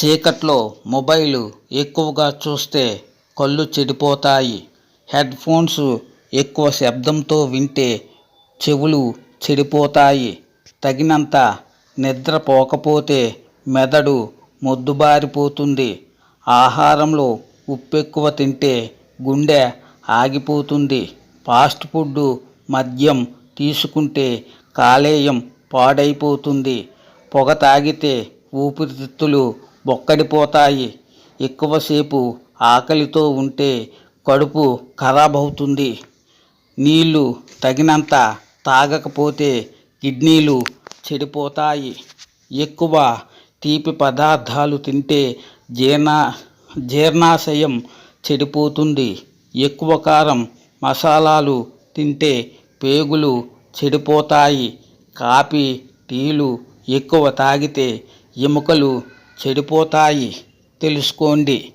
చీకట్లో మొబైల్ ఎక్కువగా చూస్తే కళ్ళు చెడిపోతాయి. హెడ్ ఫోన్స్ ఎక్కువ శబ్దంతో వింటే చెవులు చెడిపోతాయి. తగినంత నిద్రపోకపోతే మెదడు మొద్దుబారిపోతుంది. ఆహారంలో ఉప్పు ఎక్కువ తింటే గుండె ఆగిపోతుంది. ఫాస్ట్ ఫుడ్ మద్యం తీసుకుంటే కాలేయం పాడైపోతుంది. పొగ తాగితే ఊపిరితిత్తులు బొక్కడిపోతాయి ఎక్కువసేపు ఆకలితో ఉంటే కడుపు ఖరాబ్ అవుతుంది. నీళ్ళు తగినంత తాగకపోతే కిడ్నీలు చెడిపోతాయి. ఎక్కువ తీపి పదార్థాలు తింటే జీర్ణ జీర్ణాశయం చెడిపోతుంది. ఎక్కువ కారం మసాలాలు తింటే పేగులు చెడిపోతాయి. కాఫీ టీలు ఎక్కువ తాగితే ఎముకలు చెడిపోతాయి. తెలుసుకోండి.